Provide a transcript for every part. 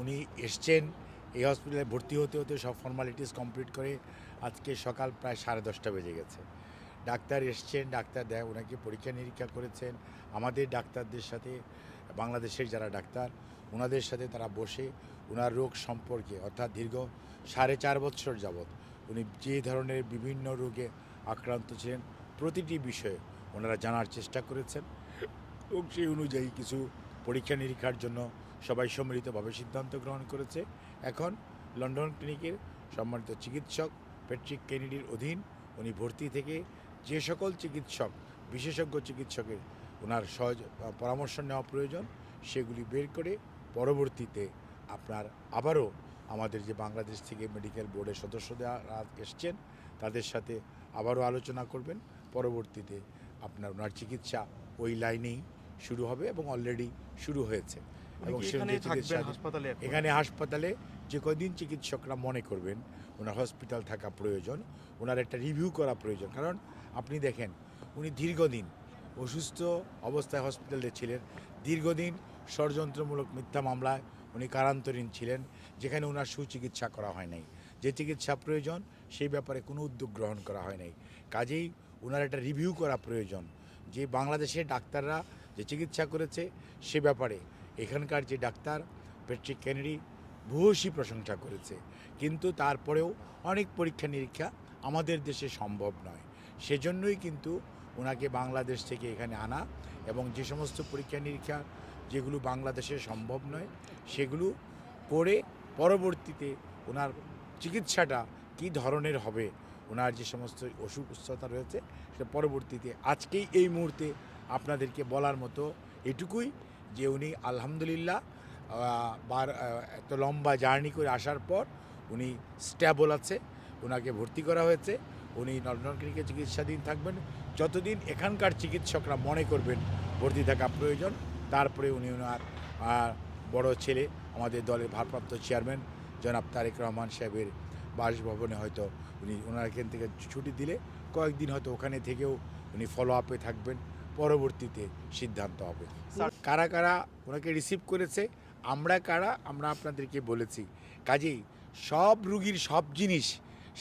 উনি এসছেন, এই হসপিটালে ভর্তি হতে হতে সব ফর্মালিটিস কমপ্লিট করে আজকে সকাল প্রায় সাড়ে দশটা বেজে গেছে। ডাক্তার এসছেন, ডাক্তার দেয় ওনাকে পরীক্ষা নিরীক্ষা করেছেন। আমাদের ডাক্তারদের সাথে, বাংলাদেশের যারা ডাক্তার ওনাদের সাথে তারা বসে ওনার রোগ সম্পর্কে, অর্থাৎ দীর্ঘ সাড়ে চার বছর যাবৎ উনি যে ধরনের বিভিন্ন রোগে আক্রান্ত ছিলেন, প্রতিটি বিষয়ে ওনারা জানার চেষ্টা করেছেন। এবং সেই অনুযায়ী কিছু পরীক্ষা নিরীক্ষার জন্য সবাই সম্মিলিতভাবে সিদ্ধান্ত গ্রহণ করেছে। এখন লন্ডন ক্লিনিকের সম্মানিত চিকিৎসক প্যাট্রিক কেনেডির অধীন উনি ভর্তি থেকে যে সকল চিকিৎসক, বিশেষজ্ঞ চিকিৎসকের ওনার সহজ পরামর্শ নেওয়া প্রয়োজন, সেগুলি বের করে পরবর্তীতে আপনার আবারও আমাদের যে বাংলাদেশ থেকে মেডিকেল বোর্ডের সদস্যরা এসছেন, তাদের সাথে আবারও আলোচনা করবেন। পরবর্তীতে আপনার ওনার চিকিৎসা ওই লাইনেই শুরু হবে এবং অলরেডি শুরু হয়েছে। চিকিৎসা- হাসপাতালে এখানে? হাসপাতালে যে কদিন চিকিৎসকরা মনে করবেন ওনার হসপিটাল থাকা প্রয়োজন ওনার একটা রিভিউ করা প্রয়োজন। কারণ আপনি দেখেন উনি দীর্ঘদিন অসুস্থ অবস্থায় হসপিটালে ছিলেন দীর্ঘদিন ষড়যন্ত্রমূলক মিথ্যা মামলায় উনি কারান্তরীণ ছিলেন যেখানে ওনার সুচিকিৎসা করা হয় নাই। যে চিকিৎসা প্রয়োজন সেই ব্যাপারে কোনো উদ্যোগ গ্রহণ করা হয় নাই। কাজেই ওনার একটা রিভিউ করা প্রয়োজন। যে বাংলাদেশের ডাক্তাররা যে চিকিৎসা করেছে সে ব্যাপারে এখানকার যে ডাক্তার প্যাট্রিক কেনেডি ভূয়সী প্রশংসা করেছে। কিন্তু তারপরেও অনেক পরীক্ষা নিরীক্ষা আমাদের দেশে সম্ভব নয়। সেজন্যই কিন্তু ওনাকে বাংলাদেশ থেকে এখানে আনা এবং যে সমস্ত পরীক্ষা নিরীক্ষা যেগুলো বাংলাদেশে সম্ভব নয়, সেগুলো করে পরবর্তীতে ওনার চিকিৎসাটা কী ধরনের হবে, ওনার যে সমস্ত অসুখ সুস্থতা রয়েছে, সেটা পরবর্তীতে আজকেই এই মুহূর্তে আপনাদেরকে বলার মতো এটুকুই। যে উনি আলহামদুলিল্লাহ বার এত লম্বা জার্নি করে আসার পর উনি স্ট্যাবল আছে ওনাকে ভর্তি করা হয়েছে, উনি লন্ডন ক্লিনিকে চিকিৎসাধীন থাকবেন। যতদিন এখানকার চিকিৎসকরা মনে করবেন ভর্তি থাকা প্রয়োজন, তারপরে উনি ওনার বড় ছেলে, আমাদের দলের ভারপ্রাপ্ত চেয়ারম্যান জনাব তারেক রহমান সাহেবের বাসভবনে হয়তো উনি ওনার এখান থেকে ছুটি দিলে কয়েকদিন হয়তো ওখানে থেকেও উনি ফলো আপে থাকবেন। পরবর্তীতে সিদ্ধান্ত হবে। কারা কারা ওনাকে রিসিভ করেছে, আমরা কারা, আমরা আপনাদেরকে বলেছি। কাজেই সব রুগীর সব জিনিস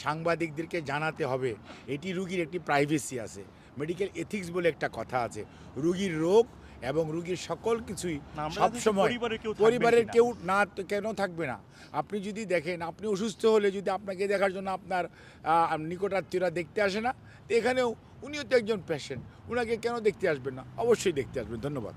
সাংবাদিকদেরকে জানাতে হবে। এটি রুগীর একটি প্রাইভেসি আছে। মেডিকেল এথিক্স বলে একটা কথা আছে। রুগীর রোগ এবং রুগীর সকল কিছুই না, আমরা সব সময় পরিবারের কেউ পরিবারের কেউ না তো কেন থাকবে না? আপনি যদি দেখেন আপনি অসুস্থ হলে যদি আপনাকে দেখার জন্য আপনার নিকটাত্মীয়রা দেখতে আসে না তো এখানেও উনিও তো একজন পেশেন্ট ওনাকে কেন দেখতে আসবেন না? অবশ্যই দেখতে আসবেন। ধন্যবাদ।